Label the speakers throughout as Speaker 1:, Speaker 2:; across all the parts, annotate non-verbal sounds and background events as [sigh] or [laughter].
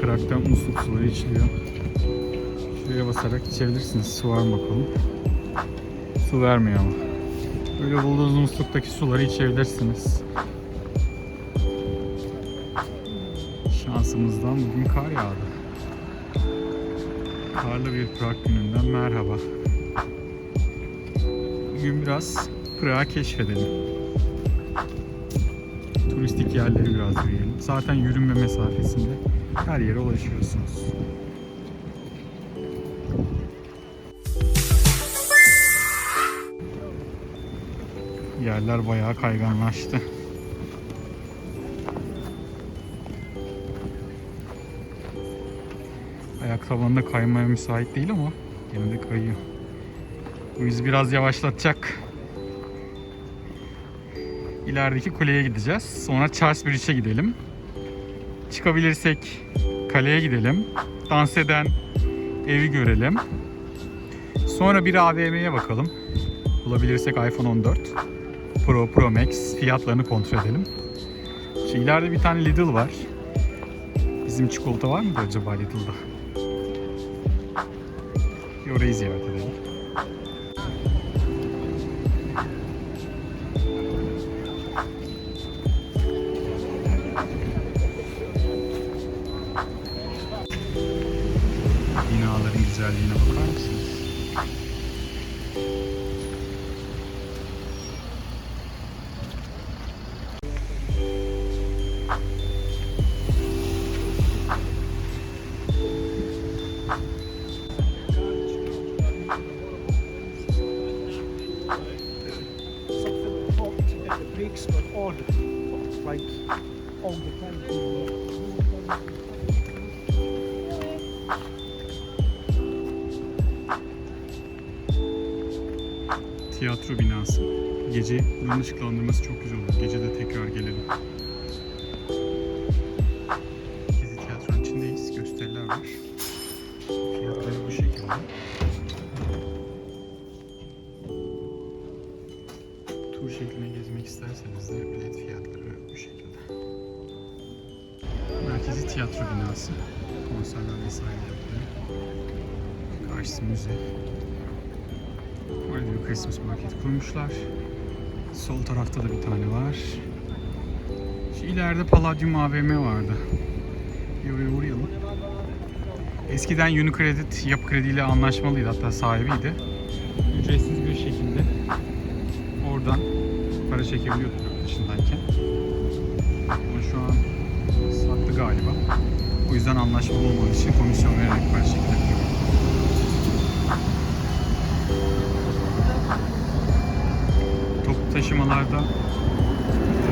Speaker 1: Krak'tan musluk suları içiliyor. Şuraya basarak içebilirsiniz. Su var mı bakalım. Su vermiyor ama. Böyle bulduğunuz musluktaki suları içebilirsiniz. Şansımızdan bugün kar yağdı. Karlı bir Prag gününden merhaba. Bugün biraz Prag'ı keşfedelim. Turistik yerleri biraz yürüyelim. Zaten yürünme mesafesinde her yere ulaşıyorsunuz. Yerler bayağı kayganlaştı. Ayak tabanında kaymaya müsait değil ama yine de kayıyor. Bu bizi biraz yavaşlatacak. İlerideki kuleye gideceğiz. Sonra Charles Bridge'e gidelim. Çıkabilirsek kaleye gidelim. Dans eden evi görelim. Sonra bir AVM'ye bakalım. Bulabilirsek iPhone 14 Pro, Pro Max fiyatlarını kontrol edelim. Şu ileride bir tane Lidl var. Bizim çikolata var mıdır acaba Lidl'da? Bir orayı ziyaret edelim.
Speaker 2: The brakes but on, like all the.
Speaker 1: Tiyatro binası. Gece buranın ışıklandırması çok güzel olur. Gece de tekrar gelelim. Tur şeklinde gezmek isterseniz de bilet fiyatları bu şekilde. Merkezi tiyatro binası. Konserler vesaire yapılıyor. Karşısı müze. Orada bir Christmas market kurmuşlar. Sol tarafta da bir tane var. Şu ileride Palladium AVM vardı. Bir oraya uğrayalım. Eskiden Unicredit yapı krediyle anlaşmalıydı hatta sahibiydi. Oradan para çekebiliyorduk yurt dışındayken. Ama şu an sattı galiba. O yüzden anlaşmalı olmadığı için komisyon vererek para çekilebiliyor. Toplu taşımalarda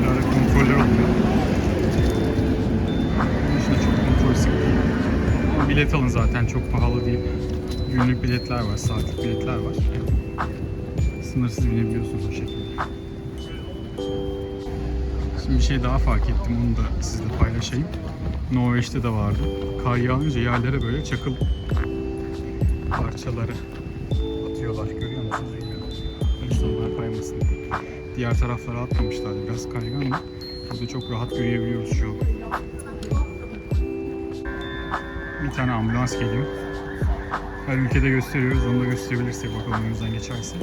Speaker 1: ara kontroller oluyor. Bunun dışında çok kontrol bilet alın zaten çok pahalı değil. Günlük biletler var, saatlik biletler var. Sınırsız binebiliyorsunuz o şekilde. Şimdi bir şey daha fark ettim, onu da sizle paylaşayım. Norveç'te de vardı. Kar yağınca yerlere böyle çakıl parçaları atıyorlar. Görüyor musunuz. İnsanlar kaymasın diye. Diğer taraflara atmamışlar. Biraz kaygan da biz de çok rahat yürüyebiliyoruz şu an. Bir tane ambulans geliyor. Her ülkede gösteriyoruz. Onu da gösterebilirsek bakalım önümüzden geçerse.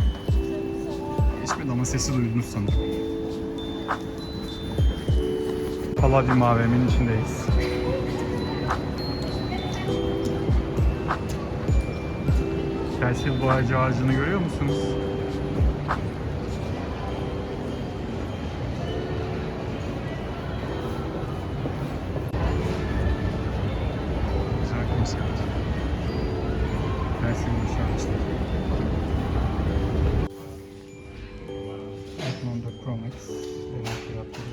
Speaker 1: Geçmedi ama sesi duydunuz sanırım. Palladium AVM'nin içindeyiz. Churchill boğacı ağacını görüyor musunuz? Pro Max olan fiyatları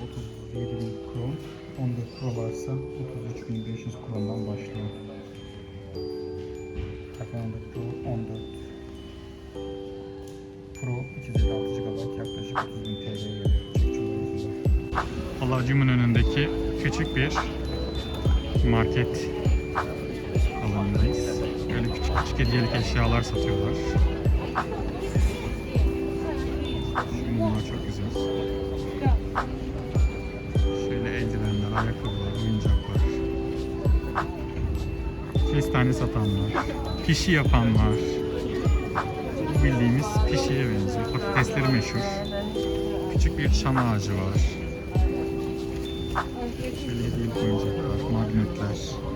Speaker 1: 37 bin kron. 14 Pro varsa 33.500 krondan başlıyor. iPhone 14 Pro 14 Pro 256 GB yaklaşık 30 bin TL'ye geliyor. Palladium'un önündeki küçük bir market alanındayız. Böyle küçük küçük hediyelik eşyalar satıyorlar. Bunlar çok. Şöyle eldivenler, ayakkabılar, oyuncaklar. Kestane satanlar, pişi yapanlar. Bu bildiğimiz pişiye benziyor. Patatesleri meşhur. Küçük bir çam ağacı var. Şöyle hediyelik oyuncaklar, magnetler.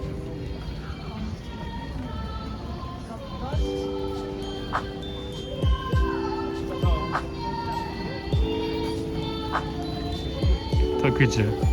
Speaker 1: Takıcı.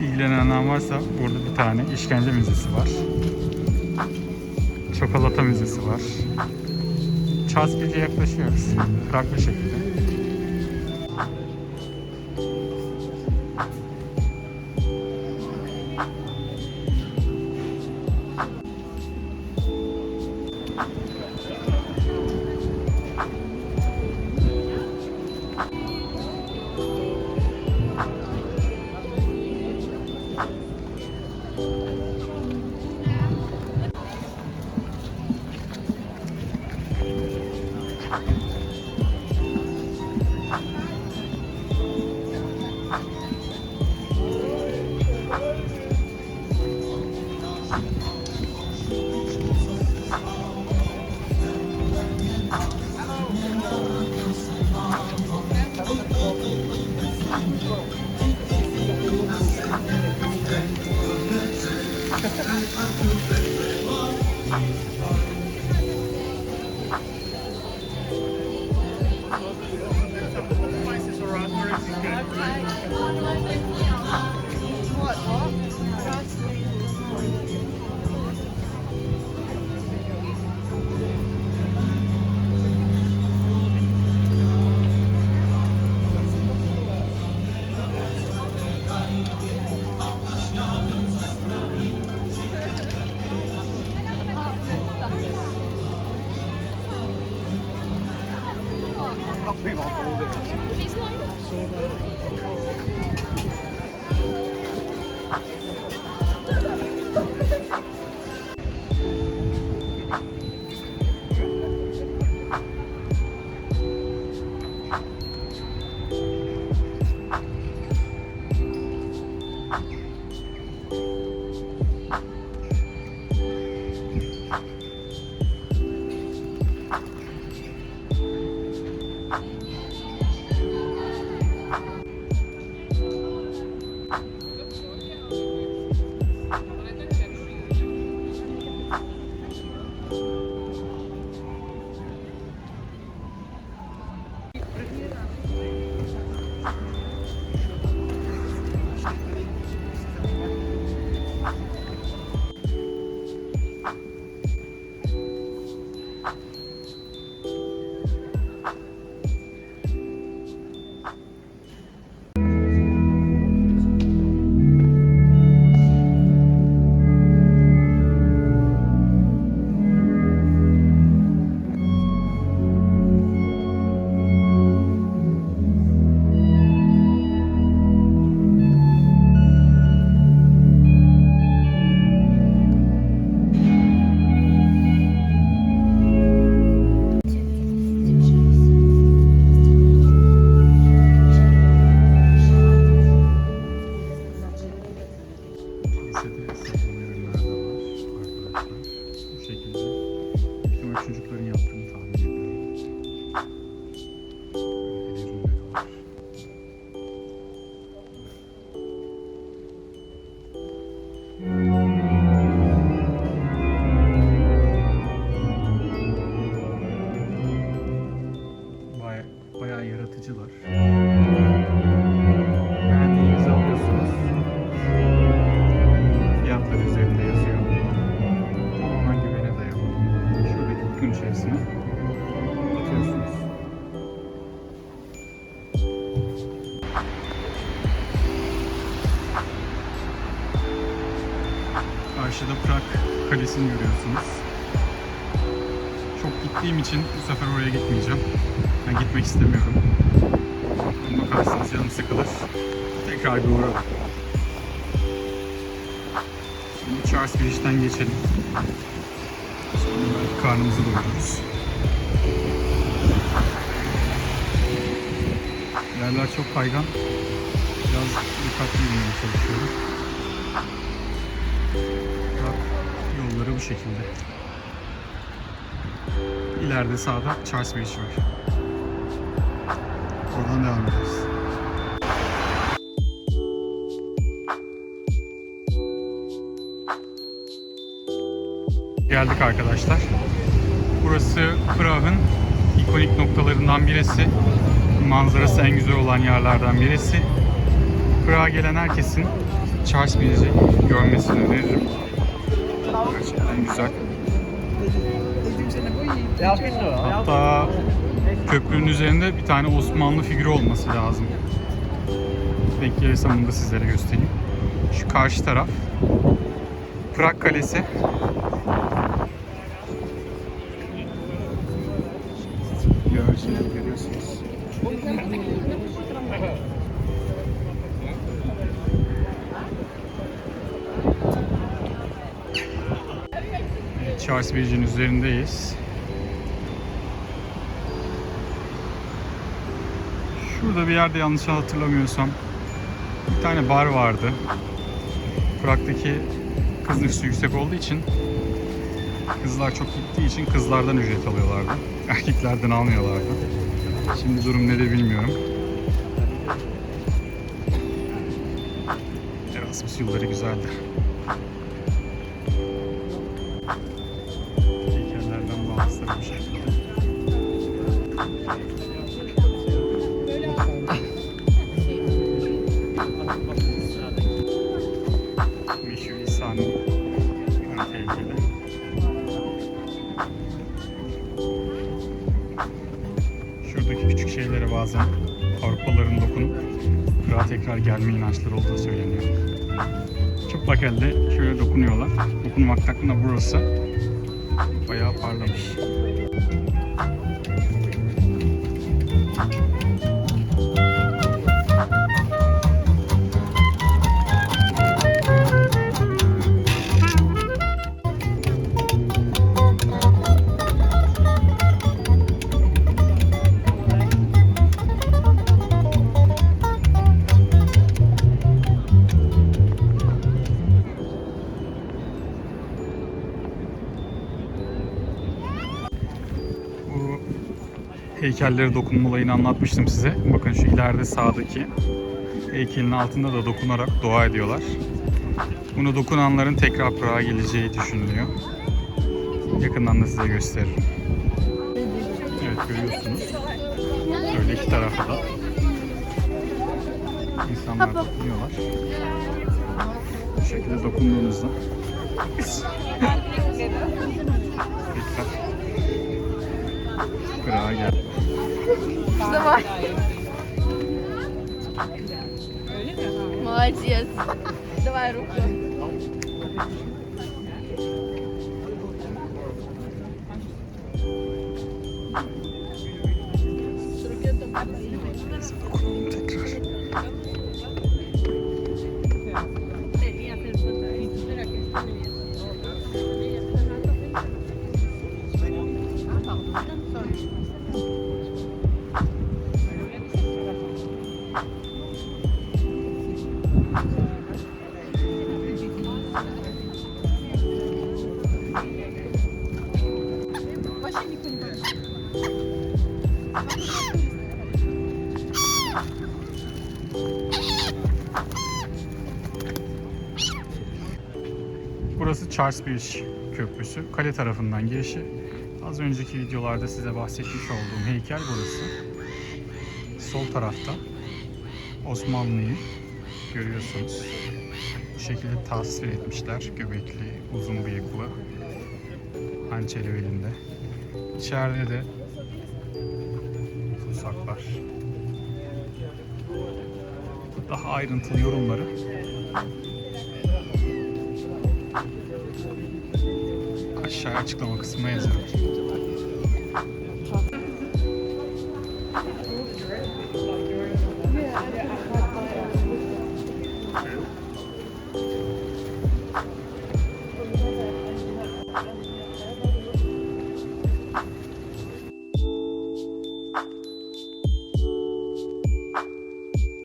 Speaker 1: İlgilenenler varsa burada bir tane işkence müzesi var. Çikolata müzesi var. Çaspil'e yaklaşıyoruz. Farklı şekilde. Karşıda Prag Kalesi'ni görüyorsunuz. Çok gittiğim için bu sefer oraya gitmeyeceğim. Ben gitmek istemiyorum. Bakarsınız canım sıkılır. Tekrar bir uğrarım. Şimdi Charles Bridge'den geçelim. Sonra karnımızı doyururuz. Yerler çok kaygan. Biraz dikkatli yürümeye çalışıyorum. Yolları bu şekilde. İleride sağda Charles Bridge var. Oradan devam ederiz. Geldik arkadaşlar. Burası Prag'ın ikonik noktalarından birisi. Manzarası en güzel olan yerlerden birisi. Prag'a gelen herkesin Charles Bridge'i görmesini öneririm. Gerçekten güzel. Hatta köprünün üzerinde bir tane Osmanlı figürü olması lazım. Denk gelirsem onu da sizlere göstereyim. Şu karşı taraf Prag Kalesi. Görüyorsunuz. Charles Bridge'in üzerindeyiz. Şurada bir yerde yanlış hatırlamıyorsam bir tane bar vardı. Prag'daki kız nüfusu yüksek olduğu için kızlar çok gittiği için kızlardan ücret alıyorlardı. [laughs] Erkeklerden almıyorlardı. Şimdi durum ne de bilmiyorum. Erasmus yılları güzeldi. Tekrar gelme inançları olduğu söyleniyor. Çıplak elde şöyle dokunuyorlar. Dokunmaktan da burası bayağı parlamış. Heykellere dokunma olayını anlatmıştım size. Bakın şu ileride sağdaki heykelin altında da dokunarak dua ediyorlar. Bunu dokunanların tekrar Prag'a geleceği düşünülüyor. Yakından da size gösteririm. Evet görüyorsunuz. Böyle iki tarafa da insanlar dokunuyorlar. Bu şekilde dokunduğunuzda tekrar Gel.
Speaker 3: Давай. Молодец. Давай руку.
Speaker 1: Burası Charles Bridge Köprüsü. Kale tarafından girişi. Az önceki videolarda size bahsetmiş olduğum heykel burası. sol tarafta Osmanlı'yı görüyorsunuz. Bu şekilde tasvir etmişler. Göbekli, uzun bıyıklı, hançeri belinde. İçeride de sursaklar. Daha ayrıntılı yorumları aşağıya açıklama kısmına yazarım.